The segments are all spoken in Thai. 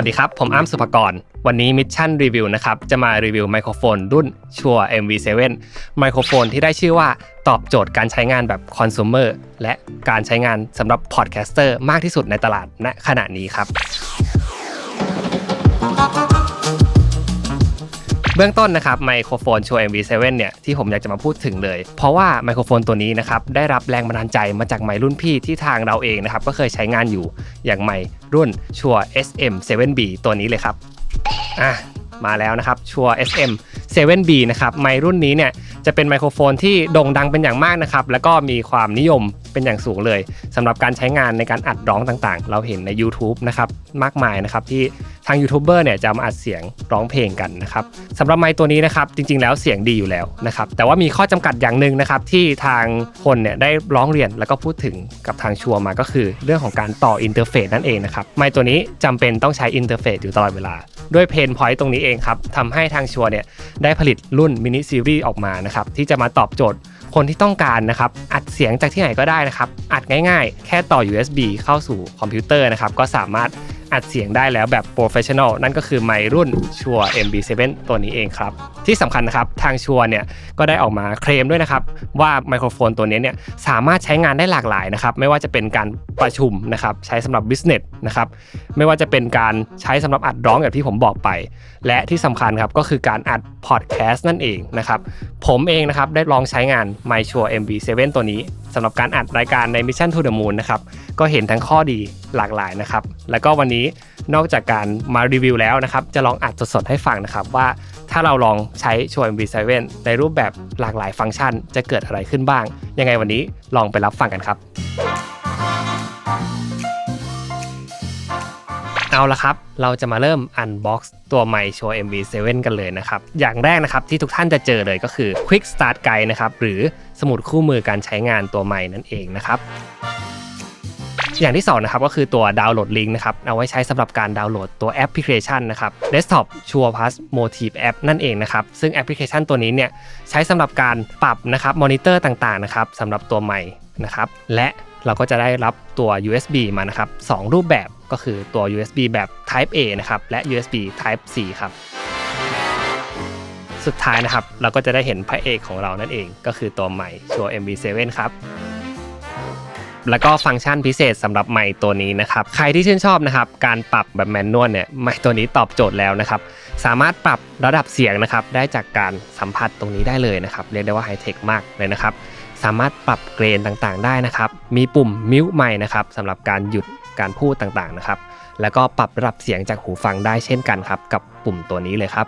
วัสดีครับ ผมอ้ำสุภกร วันนี้มิชชั่นรีวิวนะครับ จะมารีวิวไมโครโฟนรุ่นชัว MV7 ไมโครโฟนที่ได้ชื่อว่าตอบโจทย์การใช้งานแบบคอน sumer และการใช้งานสำหรับพอดแคสเตอร์มากที่สุดในตลาดณขณะนี้ครับ เบื้องต้นนะครับไมโครโฟนชัว MV7 เนี่ยที่ผมอยากจะมาพูดถึงเลย เพราะว่าไมโครโฟนตัวนี้นะครับได้รับแรงบันดาลใจมาจากไมรุ่นพี่ที่ทางเราเองนะครับก็เคยใช้งานอยู่อย่างไมรุ่นชัว SM7B ตัวนี้เลยครับอะมาแล้วนะครับชัว SM 7B นะครับไมรุ่นนี้เนี่ยจะเป็นไมโครโฟนที่โด่งดังเป็นอย่างมากนะครับแล้วก็มีความนิยมเป็นอย่างสูงเลยสำหรับการใช้งานในการอัดร้องต่างๆ เราเห็นใน YouTube นะครับมากมายนะครับที่างยูทูบเบอร์เนี่ยจะมาอัดเสียงร้องเพลงกันนะครับสำหรับไมค์ตัวนี้นะครับจริง ๆ แล้วเสียงดีอยู่แล้วนะครับแต่ว่ามีข้อจำกัดอย่างหนึ่งนะครับที่ทางคนเนี่ยได้ร้องเรียนแล้วก็พูดถึงกับทางชัวมาก็คือ เรื่องของการต่ออินเทอร์เฟซนั่นเองนะครับไมค์ตัวนี้จำเป็นต้องใช้อินเทอร์เฟซอยู่ตลอดเวลาด้วยเพนพอยต์ตรงนี้เองครับทำให้ทางชัวเนี่ยได้ผลิตรุ่นมินิซีรีส์ออกมานะครับที่จะมาตอบโจทย์คนที่ต้องการนะครับอัดเสียงจากที่ไหนก็ได้นะครับอัดง่ายๆ แค่ต่อ USB เข้าสู่คอมพิวเตอร์นะครับก็สามารถ อัดเสียงได้แล้วแบบโปรเฟชชั่นอลนั่นก็คือไมรุ่นชัว MB7 ตัวนี้เองครับ ที่สำคัญนะครับ ทางชัวเนี่ยก็ได้ออกมาเคลมด้วยนะครับ ว่าไมโครโฟนตัวนี้เนี่ยสามารถใช้งานได้หลากหลายนะครับ ไม่ว่าจะเป็นการประชุมนะครับ ใช้สำหรับ business นะครับ ไม่ว่าจะเป็นการใช้สำหรับอัดร้องอย่างที่ผมบอกไป และที่สำคัญครับก็คือการอัดพอดแคสต์นั่นเองนะครับผมเองนะครับได้ลองใช้งาน m y s u r e MV7 ตัวนี้ สำหรับการอัดรายการใน Mission to the Moon นะครับก็เห็นทั้งข้อดีหลากหลายนะครับ แล้วก็วันนี้นอกจากการมารีวิวแล้วนะครับ จะลองอัดสดๆให้ฟังนะครับ ว่าถ้าเราลองใช้ชัว MV7 ในรูปแบบหลากหลายฟังก์ชัน จะเกิดอะไรขึ้นบ้าง ยังไงวันนี้ลองไปรับฟังกันครับ เอาละครับ เราจะมาเริ่ม unbox ตัวไมค์ชัว MV7 กันเลยนะครับ อย่างแรกนะครับที่ทุกท่านจะเจอเลยก็คือ Quick Start Guide นะครับหรือสมุดคู่มือการใช้งานตัวไมค์นั่นเองนะครับอย่างที่2นะครับก็คือตัวดาวน์โหลดลิงก์นะครับเอาไว้ใช้สำหรับการดาวน์โหลดตัวแอปพลิเคชันนะครับ Desktop Sure Plus Motive App นั่นเองนะครับ ซึ่งแอปพลิเคชันตัวนี้เนี่ยใช้สำหรับการปรับนะครับมอนิเตอร์ต่างๆนะครับสำหรับตัวไมค์นะครับและ เราก็จะได้รับตัว USB มานะครับ2รูปแบบก็คือตัว USB แบบ Type A นะครับและ USB Type C ครับสุดท้ายนะครับ เราก็จะได้เห็นพระเอกของเรานั่นเอง ก็คือตัวใหม่ชัว MV7 ครับแล้วก็ฟังก์ชันพิเศษสำหรับไมค์ตัวนี้นะครับ ใครที่ชื่นชอบนะครับ การปรับแบบแมนนวลเนี่ยไมค์ตัวนี้ตอบโจทย์แล้วนะครับ สามารถปรับระดับเสียงนะครับ ได้จากการสัมผัสตรงนี้ได้เลยนะครับ เรียกได้ว่าไฮเทคมากเลยนะครับ สามารถปรับเกรนต่างๆ ได้นะครับ มีปุ่มมิวไมค์นะครับสำหรับการหยุดการพูดต่างๆนะครับ แล้วก็ปรับระดับเสียงจากหูฟังได้เช่นกันครับกับปุ่มตัวนี้เลยครับ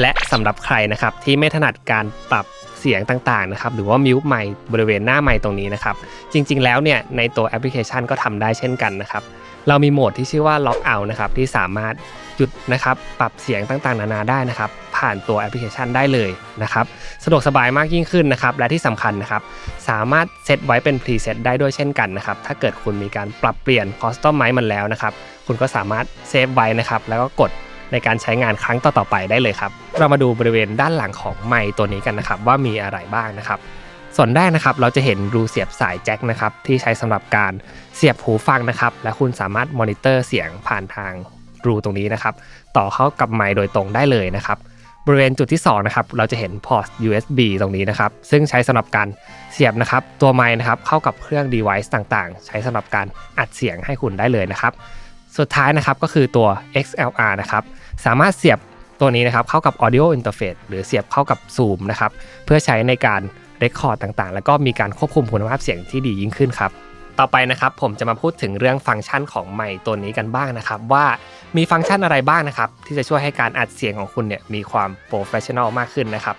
และสำหรับใครนะครับที่ไม่ถนัดการปรับเสียงต่างๆนะครับหรือว่ามิวไมค์บริเวณหน้าไมค์ตรงนี้นะครับ จริงๆแล้วเนี่ยในตัวแอปพลิเคชันก็ทำได้เช่นกันนะครับเรามีโหมดที่ชื่อว่า Lock Out นะครับที่สามารถหยุดนะครับปรับเสียงต่างๆ นานาได้นะครับ ผ่านตัวแอปพลิเคชันได้เลยนะครับสะดวกสบายมากยิ่งขึ้นนะครับและที่สำคัญนะครับสามารถเซตไว้เป็นพรีเซตได้ด้วยเช่นกันนะครับถ้าเกิดคุณมีการปรับเปลี่ยนคอสตอมไมค์มันแล้วนะครับคุณก็สามารถเซฟไว้นะครับแล้วก็กดในการใช้งานครั้งต่อๆไปได้เลยครับ เรามาดูบริเวณด้านหลังของไมค์ตัวนี้กันนะครับ ว่ามีอะไรบ้างนะครับ ส่วนแรกนะครับเราจะเห็นรูเสียบสายแจ็คนะครับที่ใช้สำหรับการเสียบหูฟังนะครับ และคุณสามารถมอนิเตอร์เสียงผ่านทางรูตรงนี้นะครับ ต่อเข้ากับไมค์โดยตรงได้เลยนะครับ บริเวณจุดที่2นะครับเราจะเห็นพอร์ต USB ตรงนี้นะครับ ซึ่งใช้สำหรับการเสียบนะครับ ตัวไมค์นะครับเข้ากับเครื่อง device ต่างๆ ใช้สำหรับการอัดเสียงให้คุณได้เลยนะครับ สุดท้ายนะครับก็คือตัว XLR นะครับสามารถเสียบตัวนี้นะครับเข้ากับ audio interface หรือเสียบเข้ากับ Zoom นะครับเพื่อใช้ในการเรคคอร์ดต่างๆ แล้วก็มีการควบคุมคุณภาพเสียงที่ดียิ่งขึ้นครับ ต่อไปนะครับผมจะมาพูดถึงเรื่องฟังก์ชันของไมค์ตัวนี้กันบ้างนะครับ ว่ามีฟังก์ชันอะไรบ้างนะครับ ที่จะช่วยให้การอัดเสียงของคุณเนี่ยมีความโปรเฟชชั่นอลมากขึ้นนะครับ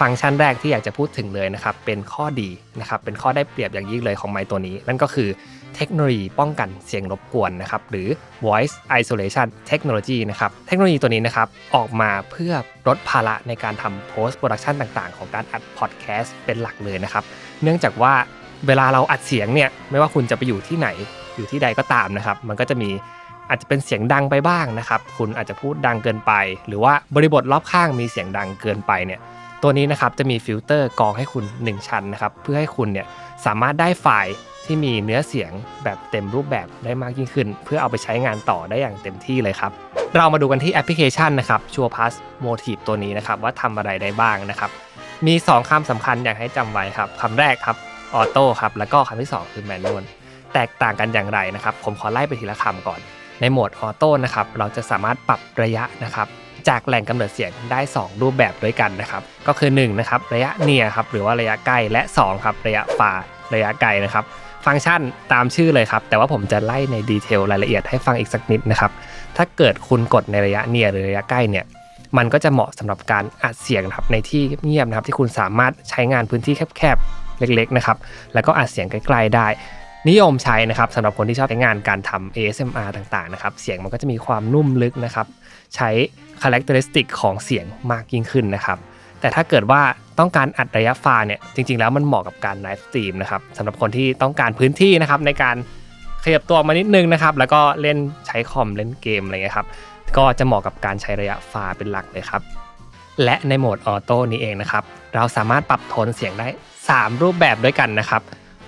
ฟังก์ชันแรกที่อยากจะพูดถึงเลยนะครับเป็นข้อดีนะครับเป็นข้อได้เปรียบอย่างยิ่งเลยของไมค์ตัวนี้ นั่นก็คือเทคโนโลยีป้องกันเสียงรบกวนนะครับหรือ voice isolation technology นะครับเทคโนโลยีตัวนี้นะครับออกมาเพื่อลดภาระในการทำ post production ต่างๆ ของการอัด podcast เป็นหลักเลยนะครับ เนื่องจากว่า เวลาเราอัดเสียงเนี่ยไม่ว่าคุณจะไปอยู่ที่ไหนอยู่ที่ใดก็ตามนะครับ มันก็จะมีอาจจะเป็นเสียงดังไปบ้างนะครับ คุณอาจจะพูดดังเกินไป หรือว่าบริบทรอบข้างมีเสียงดังเกินไปเนี่ย ตัวนี้นะครับจะมีฟิลเตอร์กรองให้คุณ 1 ชั้นนะครับ เพื่อให้คุณเนี่ยสามารถได้ไฟล์ที่มีเนื้อเสียงแบบเต็มรูปแบบได้มากยิ่งขึ้น เพื่อเอาไปใช้งานต่อได้อย่างเต็มที่เลยครับ เรามาดูกันที่แอปพลิเคชันนะครับ Sure Pass Motive ตัวนี้นะครับว่าทำอะไรได้บ้างนะครับ มี 2คำสำคัญอยากให้จำไว้ครับคำแรกครับ ออโต้ครับ แล้วก็คำที่ 2 คือแมนนวลแตกต่างกันอย่างไรนะครับ ผมขอไล่ไปทีละคำก่อน ในโหมดออโต้นะครับ เราจะสามารถปรับระยะนะครับ จากแหล่งกำเนิดเสียงได้ 2 รูปแบบด้วยกันนะครับ ก็คือ1นะครับระยะเนียครับหรือว่าระยะใกล้และ2ครับระยะฟาระยะไกลนะครับ ฟังก์ชันตามชื่อเลยครับ แต่ว่าผมจะไล่ในดีเทลรายละเอียดให้ฟังอีกสักนิดนะครับ ถ้าเกิดคุณกดในระยะเนียหรือระยะใกล้เนี่ยมันก็จะเหมาะสำหรับการอัดเสียงนะครับในที่เงียบๆนะครับที่คุณสามารถใช้งานพื้นที่แคบๆ เล็กๆนะครับ แล้วก็อัดเสียงใกล้ๆได้ นิยมใช้นะครับสำหรับคนที่ชอบใช้งานการทำ ASMR ต่างๆนะครับ เสียงมันก็จะมีความนุ่มลึกนะครับ ใช้ characteristic ของเสียงมากยิ่งขึ้นนะครับ แต่ถ้าเกิดว่าต้องการอัดระยะฟาเนี่ย จริง ๆ แล้วมันเหมาะกับการไลฟ์สตรีมนะครับสำหรับคนที่ต้องการพื้นที่นะครับในการขยับตัวมานิดนึงนะครับ แล้วก็เล่นใช้คอมเล่นเกมอะไรเงี้ยครับ ก็จะเหมาะกับการใช้ระยะฟาเป็นหลักเลยครับ และในโหมดออโต้นี้เองนะครับ เราสามารถปรับโทนเสียงได้ 3 รูปแบบด้วยกันนะครับ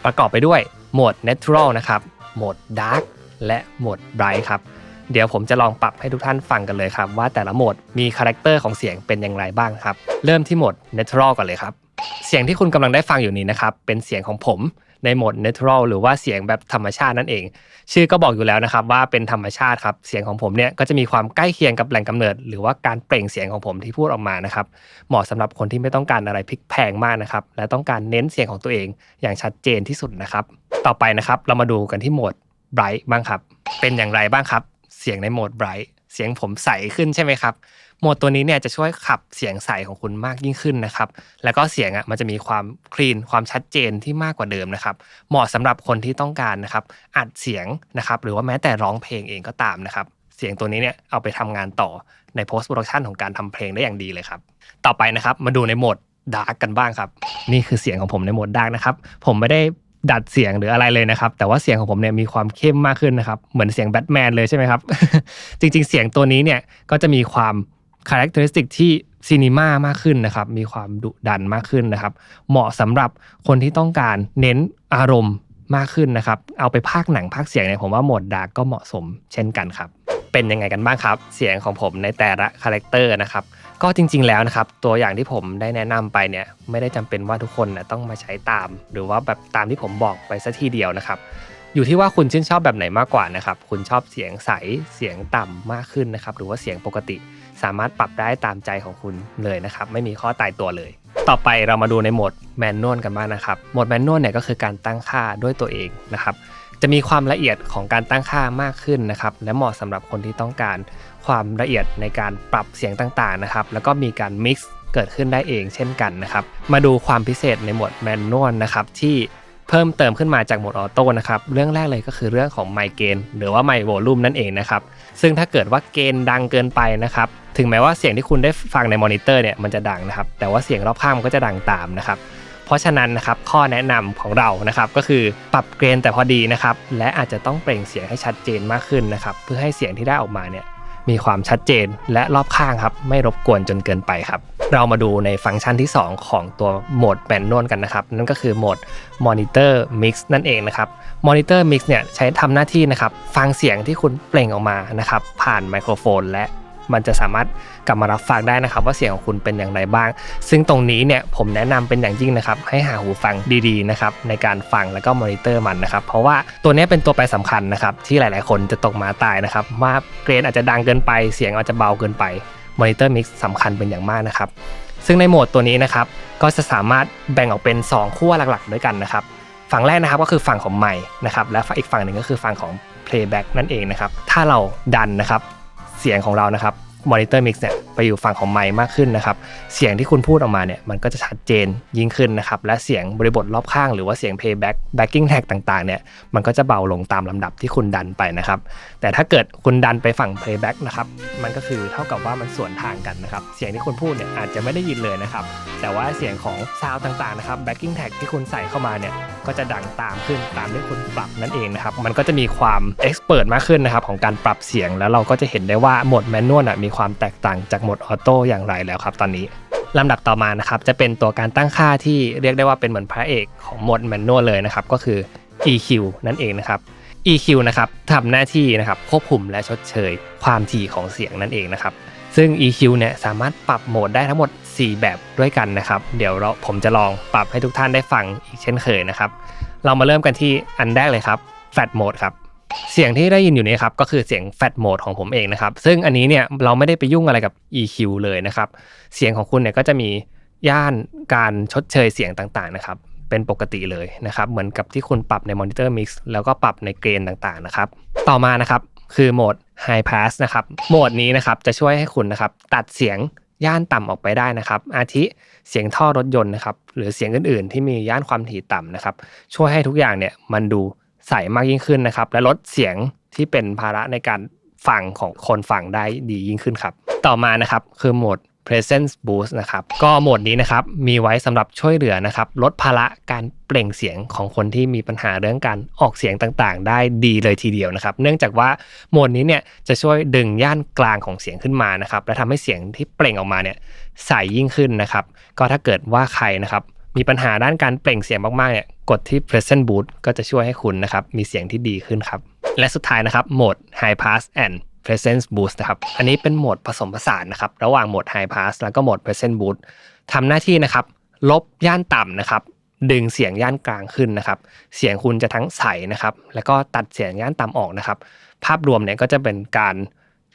ประกอบไปด้วยโหมด Natural นะครับ โหมด Dark และโหมด Bright ครับ เดี๋ยวผมจะลองปรับให้ทุกท่านฟังกันเลยครับ ว่าแต่ละโหมดมีคาแรคเตอร์ของเสียงเป็นอย่างไรบ้างครับ เริ่มที่โหมด Natural ก่อนเลยครับ เสียงที่คุณกำลังได้ฟังอยู่นี้นะครับ เป็นเสียงของผม ในโหมด Natural หรือว่าเสียงแบบธรรมชาตินั่นเอง ชื่อก็บอกอยู่แล้วนะครับว่าเป็นธรรมชาติครับ เสียงของผมเนี่ยก็จะมีความใกล้เคียงกับแหล่งกำเนิด หรือว่าการเปล่งเสียงของผมที่พูดออกมานะครับเหมาะสำหรับคนที่ไม่ต้องการอะไรพลิกแพงมากนะครับและต้องการเน้นเสียงของตัวเองอย่างชัดเจนที่สุดนะครับ ต่อไปนะครับเรามาดูกันที่โหมด Bright บ้างครับ เป็นอย่างไรบ้างครับ เสียงในโหมด Bright เสียงผมใสขึ้นใช่ไหมครับ โหมดตัวนี้เนี่ยจะช่วยขับเสียงใสของคุณมากยิ่งขึ้นนะครับ แล้วก็เสียงอะมันจะมีความคลีนความชัดเจนที่มากกว่าเดิมนะครับ เหมาะสำหรับคนที่ต้องการนะครับอัดเสียงนะครับหรือว่าแม้แต่ร้องเพลงเองก็ตามนะครับเสียงตัวนี้เนี่ยเอาไปทำงานต่อใน post production ของการทำเพลงได้อย่างดีเลยครับ ต่อไปนะครับมาดูในโหมดดาร์กกันบ้างครับ นี่คือเสียงของผมในโหมดดาร์กนะครับ ผมไม่ได้ดัดเสียงหรืออะไรเลยนะครับ แต่ว่าเสียงของผมเนี่ยมีความเข้มมากขึ้นนะครับ เหมือนเสียงแบทแมนเลยใช่ไหมครับ จริงๆ เสียงตัวนี้เนี่ยก็จะมีความ คาแรคเตอริสติกที่ซีนีมามากขึ้นนะครับ มีความดุดันมากขึ้นนะครับ เหมาะสำหรับคนที่ต้องการเน้นอารมณ์มากขึ้นนะครับ เอาไปพากย์หนังพากย์เสียงเนี่ยผมว่าโหมดดาร์กก็เหมาะสมเช่นกันครับ เป็นยังไงกันบ้างครับ เสียงของผมในแต่ละคาแรคเตอร์นะครับ ก็จริง ๆ แล้วนะครับ ตัวอย่างที่ผมได้แนะนำไปเนี่ยไม่ได้จำเป็นว่าทุกคนนะต้องมาใช้ตาม หรือว่าแบบตามที่ผมบอกไปซะทีเดียวนะครับอยู่ที่ว่าคุณชื่นชอบแบบไหนมากกว่านะครับ คุณชอบเสียงใส เสียงต่ำมากขึ้นนะครับ หรือว่าเสียงปกติ สามารถปรับได้ตามใจของคุณเลยนะครับ ไม่มีข้อตายตัวเลย ต่อไปเรามาดูในโหมดแมนนวลกันบ้างนะครับโหมดแมนนวลเนี่ยก็คือการตั้งค่าด้วยตัวเองนะครับจะมีความละเอียดของการตั้งค่ามากขึ้นนะครับ และเหมาะสำหรับคนที่ต้องการความละเอียดในการปรับเสียงต่างๆนะครับ แล้วก็มีการมิกซ์เกิดขึ้นได้เองเช่นกันนะครับ มาดูความพิเศษในโหมดแมนนวลนะครับที่ เพิ่มเติมขึ้นมาจากโหมดออโต้นะครับเรื่องแรกเลยก็คือเรื่องของไมเกนหรือว่าไมโวลูมนั่นเองนะครับซึ่งถ้าเกิดว่าเกณฑ์ดังเกินไปนะครับถึงแม้ว่าเสียงที่คุณได้ฟังในมอนิเตอร์เนี่ยมันจะดังนะครับแต่ว่าเสียงรอบข้างมันก็จะดังตามนะครับเพราะฉะนั้นนะครับข้อแนะนำของเรานะครับก็คือปรับเกรนแต่พอดีนะครับและอาจจะต้องเปล่งเสียงให้ชัดเจนมากขึ้นนะครับเพื่อให้เสียงที่ได้ออกมาเนี่ย มีความชัดเจนและรอบข้างครับ ไม่รบกวนจนเกินไปครับ เรามาดูในฟังก์ชันที่ 2 ของตัวโหมดแบนนวลกันนะครับ นั่นก็คือโหมด Monitor Mix นั่นเองนะครับ Monitor Mix เนี่ยใช้ทำหน้าที่นะครับ ฟังเสียงที่คุณเปล่งออกมานะครับ ผ่านไมโครโฟนและ มันจะสามารถกลับมารับฟังได้นะครับ ว่าเสียงของคุณเป็นอย่างไรบ้าง ซึ่งตรงนี้เนี่ยผมแนะนำเป็นอย่างยิ่งนะครับ ให้หาหูฟังดีๆนะครับในการฟังแล้วก็มอนิเตอร์มันนะครับ เพราะว่าตัวนี้เป็นตัวแปรสำคัญนะครับ ที่หลายๆ คนจะตกมาตายนะครับ ว่าเกรนอาจจะดังเกินไป เสียงอาจจะเบาเกินไปมอนิเตอร์มิกซ์สำคัญเป็นอย่างมากนะครับ ซึ่งในโหมดตัวนี้นะครับก็จะสามารถแบ่งออกเป็น 2 ขั้วหลักๆ ด้วยกันนะครับฝั่งแรกนะครับก็คือฝั่งของไมค์นะครับและอีกฝั่งหนึ่งก็คือฝั่งของ playback นั่นเองนะครับถ้าเราดันนะครับ สียงของเรานะครับ มอนิเตอร์มิกซ์เนี่ยไปอยู่ฝั่งของไมค์มากขึ้นนะครับ เสียงที่คุณพูดออกมาเนี่ยมันก็จะชัดเจนยิ่งขึ้นนะครับ และเสียงบริบทรอบข้างหรือว่าเสียง playback backing tag ต่างๆเนี่ยมันก็จะเบาลงตามลำดับที่คุณดันไปนะครับ แต่ถ้าเกิดคุณดันไปฝั่ง playback นะครับมันก็คือเท่ากับว่ามันสวนทางกันนะครับ เสียงที่คุณพูดเนี่ยอาจจะไม่ได้ยินเลยนะครับ แต่ว่าเสียงของซาวต่างๆนะครับ backing tag ที่คุณใส่เข้ามาเนี่ยก็จะดังตามขึ้นตามที่คุณปรับนั่นเองนะครับมันก็จะมีความ expert มากขึ้นนะครับของการปรับเสียงแล้วเราก็จะเห็นได้ว่าโหมดแมนนวลมีความแตกต่างจากโหมดออโต้อย่างไรแล้วครับตอนนี้ลำดับต่อมานะครับจะเป็นตัวการตั้งค่าที่เรียกได้ว่าเป็นเหมือนพระเอกของโหมดแมนนวลเลยนะครับก็คือ EQ นั่นเองนะครับ EQ นะครับทำหน้าที่นะครับควบคุมและชดเชย ความถี่ของเสียงนั่นเองนะครับซึ่ง EQ เนี่ยสามารถปรับโหมดได้ทั้งหมด 4 แบบด้วยกันนะครับ เดี๋ยวเราผมจะลองปรับให้ทุกท่านได้ฟังอีกเช่นเคยนะครับ เรามาเริ่มกันที่อันแรกเลยครับ Flat Mode ครับ เสียงที่ได้ยินอยู่นี้ครับก็คือเสียง Flat Mode ของผมเองนะครับ ซึ่งอันนี้เนี่ยเราไม่ได้ไปยุ่งอะไรกับ EQ เลยนะครับ เสียงของคุณเนี่ยก็จะมีย่านการชดเชยเสียงต่างๆนะครับ เป็นปกติเลยนะครับ เหมือนกับที่คุณปรับใน Monitor Mix แล้วก็ปรับในเกรนต่างๆนะครับ ต่อมานะครับคือโหมด High Pass นะครับ โหมดนี้นะครับจะช่วยให้คุณนะครับตัดเสียงย่านต่ำออกไปได้นะครับ อาทิเสียงท่อรถยนต์นะครับ หรือเสียงอื่นๆ ที่มีย่านความถี่ต่ำนะครับ ช่วยให้ทุกอย่างเนี่ยมันดู ใสมากยิ่งขึ้นนะครับ และลดเสียงที่เป็นภาระในการฟังของคนฟังได้ดียิ่งขึ้นครับ ต่อมานะครับคือโหมด presence boost นะครับ ก็โหมดนี้นะครับ มีไว้สำหรับช่วยเหลือนะครับ ลดภาระการเปล่งเสียงของคนที่มีปัญหาเรื่องการออกเสียงต่างๆ ได้ดีเลยทีเดียวนะครับ เนื่องจากว่าโหมดนี้เนี่ยจะช่วยดึงย่านกลางของเสียงขึ้นมานะครับ และทำให้เสียงที่เปล่งออกมาเนี่ยใสยิ่งขึ้นนะครับ ก็ถ้าเกิดว่าใครนะครับ มีปัญหาด้านการเปล่งเสียงมากๆเนี่ยกดที่ present boost ก็จะช่วยให้คุณนะครับมีเสียงที่ดีขึ้นครับ และสุดท้ายนะครับโหมด high pass and presence boost นะครับ อันนี้เป็นโหมดผสมผสานนะครับ ระหว่างโหมด high pass แล้วก็โหมด presence boost ทำหน้าที่นะครับ ลบย่านต่ำนะครับ ดึงเสียงย่านกลางขึ้นนะครับ เสียงคุณจะทั้งใสนะครับ แล้วก็ตัดเสียงย่านต่ำออกนะครับ ภาพรวมเนี่ยก็จะเป็นการ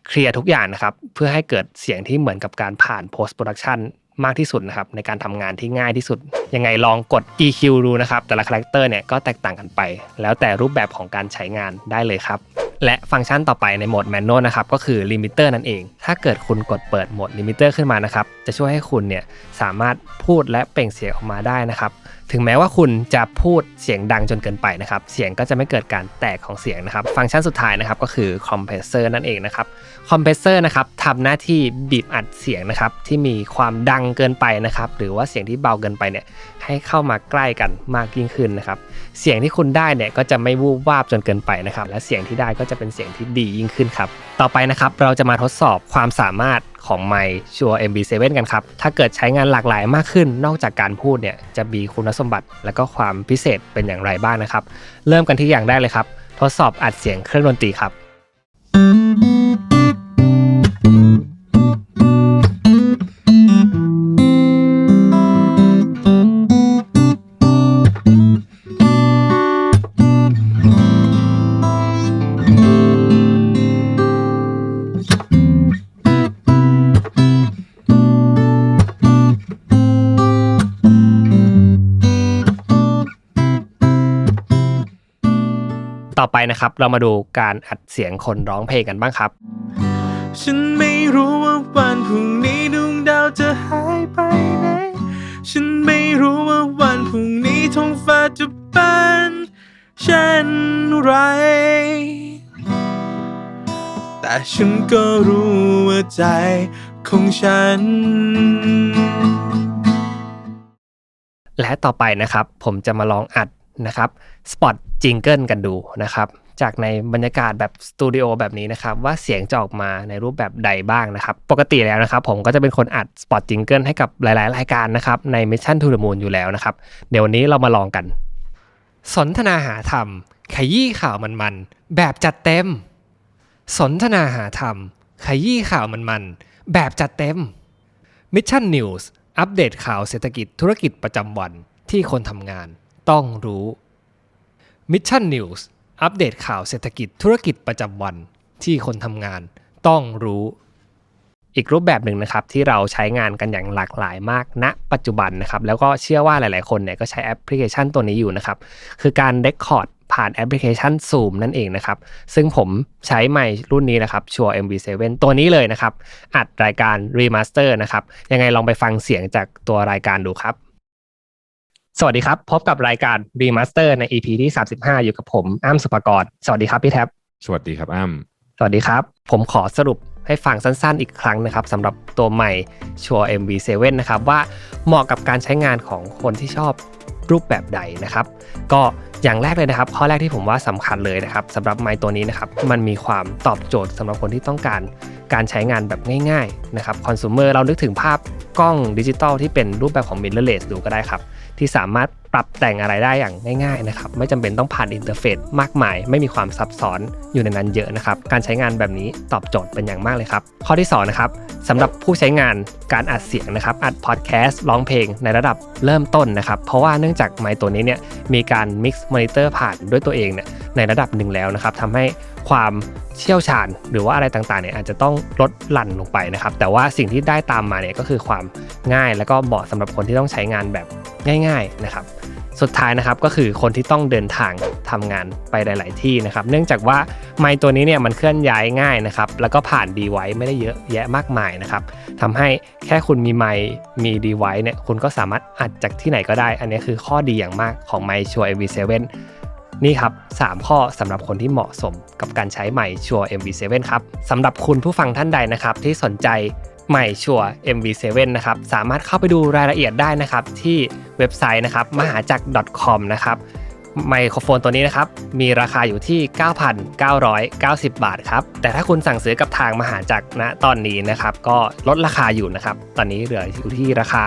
เคลียร์ทุกอย่างนะครับ เพื่อให้เกิดเสียงที่เหมือนกับการผ่าน post production มากที่สุดนะครับในการทำงานที่ง่ายที่สุด ยังไงลองกด EQ ดูนะครับ แต่ละคาแรคเตอร์เนี่ยก็แตกต่างกันไป แล้วแต่รูปแบบของการใช้งานได้เลยครับ และฟังก์ชันต่อไปในโหมด Manual นะครับก็คือ Limiter นั่นเอง ถ้าเกิดคุณกดเปิดโหมด Limiter ขึ้นมานะครับจะช่วยให้คุณเนี่ยสามารถพูดและเปล่งเสียงออกมาได้นะครับถึงแม้ว่าคุณจะพูดเสียงดังจนเกินไปนะครับเสียงก็จะไม่เกิดการแตกของเสียงนะครับ ฟังก์ชันสุดท้ายนะครับก็คือ Compressor นั่นเองนะครับคอมเพรสเซอร์นะครับทำหน้าที่บีบอัดเสียงนะครับที่มีความดังเกินไปนะครับหรือว่าเสียงที่เบาเกินไปเนี่ย ให้เข้ามาใกล้กันมากยิ่งขึ้นนะครับ เสียงที่คุณได้เนี่ยก็จะไม่วูบวาบจนเกินไปนะครับ และเสียงที่ได้ก็จะเป็นเสียงที่ดียิ่งขึ้นครับ ต่อไปนะครับเราจะมาทดสอบความสามารถของไมค์ชัว MB7 กันครับ ถ้าเกิดใช้งานหลากหลายมากขึ้น นอกจากการพูดเนี่ยจะมีคุณสมบัติและก็ความพิเศษเป็นอย่างไรบ้างนะครับ เริ่มกันที่อย่างแรกเลยครับ ทดสอบอัดเสียงเครื่องดนตรีครับ ต่อไปนะครับ เรามาดูการอัดเสียงคนร้องเพลงกันบ้างครับ ฉันไม่รู้ว่าวันพรุ่งนี้ดวงดาวจะหายไปไหน ฉันไม่รู้ว่าวันพรุ่งนี้ท้องฟ้าจะเป็นเช่นไร แต่ฉันก็รู้ว่าใจของฉัน และต่อไปนะครับ ผมจะมาลองอัด นะครับสปอตจิงเกิลกันดูนะครับจากในบรรยากาศแบบสตูดิโอแบบนี้นะครับว่าเสียงจะออกมาในรูปแบบใดบ้างนะครับ ปกติแล้วนะครับผมก็จะเป็นคนอัดสปอตจิงเกิลให้กับหลาย ๆ รายการนะครับใน Mission to the Moon อยู่แล้วนะครับ เดี๋ยววันนี้เรามาลองกัน สนทนาหาธรรม ขยี้ข่าวมันๆ แบบจัดเต็ม สนทนาหาธรรม ขยี้ข่าวมันๆ แบบจัดเต็ม Mission News อัปเดตข่าวเศรษฐกิจธุรกิจประจำวันที่คนทำงาน ต้องรู้ Mission News อัปเดตข่าวเศรษฐกิจธุรกิจประจำวันที่คนทำงานต้องรู้ อีกรูปแบบหนึ่งนะครับที่เราใช้งานกันอย่างหลากหลายมากณปัจจุบันนะครับแล้วก็เชื่อว่าหลาย ๆ คนเนี่ยก็ใช้แอปพลิเคชันตัวนี้อยู่นะครับคือการเ e คคอร์ดผ่านแอปพลิเคชัน Zoom นั่นเองนะครับ ซึ่งผมใช้ไมค์รุ่นนี้นะครับชัว MV7 ตัวนี้เลยนะครับ อัดรายการ Remaster นะครับ ยังไงลองไปฟังเสียงจากตัวรายการดูครับ สวัสดีครับ พบกับรายการ Remaster ใน EP ที่ 35 อยู่กับผมอ้ำสุภกร สวัสดีครับพี่แท็บ สวัสดีครับอ้ำสวัสดีครับ ผมขอสรุปให้ฟังสั้นๆอีกครั้งนะครับสำหรับตัวใหม่ชัว MV7 นะครับว่าเหมาะกับการใช้งานของคนที่ชอบรูปแบบใดนะครับ ก็อย่างแรกเลยนะครับ ข้อแรกที่ผมว่าสำคัญเลยนะครับสำหรับไมค์ตัวนี้นะครับมันมีความตอบโจทย์สำหรับคนที่ต้องการการใช้งานแบบง่ายๆนะครับคอน sumer เรานึกถึงภาพกล้องดิจิตอลที่เป็นรูปแบบของ mirrorless ดูก็ได้ครับ ที่สามารถปรับแต่งอะไรได้อย่างง่ายๆนะครับไม่จำเป็นต้องผ่านอินเทอร์เฟซมากมาย ไม่มีความซับซ้อนอยู่ในนั้นเยอะนะครับการใช้งานแบบนี้ตอบโจทย์เป็นอย่างมากเลยครับ ข้อที่สองนะครับสำหรับผู้ใช้งานการอัดเสียงนะครับอัดพอดแคสต์ร้องเพลงในระดับเริ่มต้นนะครับเพราะว่าเนื่องจากไมค์ตัวนี้เนี่ยมีการ Mix Monitor ผ่านด้วยตัวเองเนี่ยในระดับหนึ่งแล้วนะครับทำให้ ความเชี่ยวชาญ หรือว่าอะไรต่างๆเนี่ยอาจจะต้องลดหลั่นลงไปนะครับ แต่ว่าสิ่งที่ได้ตามมาเนี่ยก็คือความง่ายแล้วก็เหมาะสำหรับคนที่ต้องใช้งานแบบง่าย ๆนะครับ สุดท้ายนะครับก็คือคนที่ต้องเดินทางทำงานไปหลาย ๆ ที่นะครับ เนื่องจากว่าไมค์ตัวนี้เนี่ยมันเคลื่อนย้ายง่ายนะครับ แล้วก็ผ่านดีไวไม่ได้เยอะแยะมากมายนะครับทำให้แค่คุณมีไมค์มีดีไวเนี่ยคุณก็สามารถอัดจากที่ไหนก็ได้ อันนี้คือข้อดีอย่างมากของไมค์ชัวร์ MV7 นี่ครับ 3 ข้อสำหรับคนที่เหมาะสมกับการใช้ใหม่ชัว MV7 ครับสำหรับคุณผู้ฟังท่านใดนะครับ ที่สนใจใหม่ชัว MV7 นะครับสามารถเข้าไปดูรายละเอียดได้นะครับที่เว็บไซต์นะครับมหาจักร .com นะครับ ไมโครโฟนตัวนี้นะครับ มีราคาอยู่ที่ 9,990 บาทครับ แต่ถ้าคุณสั่งซื้อกับทางมหาจักรณตอนนี้นะครับ ก็ลดราคาอยู่นะครับ ตอนนี้เหลืออยู่ที่ราคา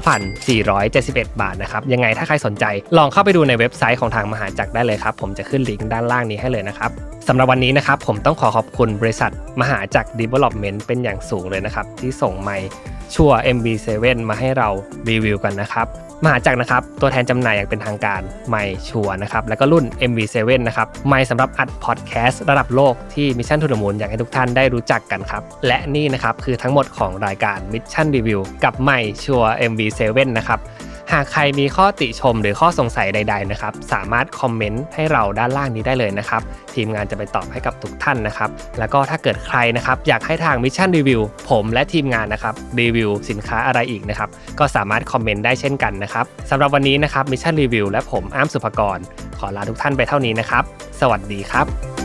9,471 บาทนะครับ ยังไงถ้าใครสนใจลองเข้าไปดูในเว็บไซต์ของทางมหาจักรได้เลยครับ ผมจะขึ้นลิงก์ด้านล่างนี้ให้เลยนะครับสำหรับวันนี้นะครับ ผมต้องขอขอบคุณบริษัทมหาจักร Development เป็นอย่างสูงเลยนะครับ ที่ส่งไมค์ชัว MV7 มาให้เรารีวิวกันนะครับ มหาจักรนะครับ ตัวแทนจำหน่ายอย่างเป็นทางการไม่ชัวนะครับ แล้วก็รุ่น MV7 นะครับไม่สำหรับอัดพอดแคสต์ระดับโลกที่มิชชั่นทุนมูลอยากให้ทุกท่านได้รู้จักกันครับ และนี่นะครับคือทั้งหมดของรายการมิชชั่นรีวิวกับไม่ชัว MV7 นะครับ หากใครมีข้อติชมหรือข้อสงสัยใด ๆนะครับ สามารถคอมเมนต์ให้เราด้านล่างนี้ได้เลยนะครับ ทีมงานจะไปตอบให้กับทุกท่านนะครับ แล้วก็ถ้าเกิดใครนะครับ อยากให้ทาง Mission Review ผมและทีมงานนะครับรีวิวสินค้าอะไรอีกนะครับ ก็สามารถคอมเมนต์ได้เช่นกันนะครับสำหรับวันนี้นะครับ Mission Review และผมอ้ามสุภกร ขอลาทุกท่านไปเท่านี้นะครับ สวัสดีครับ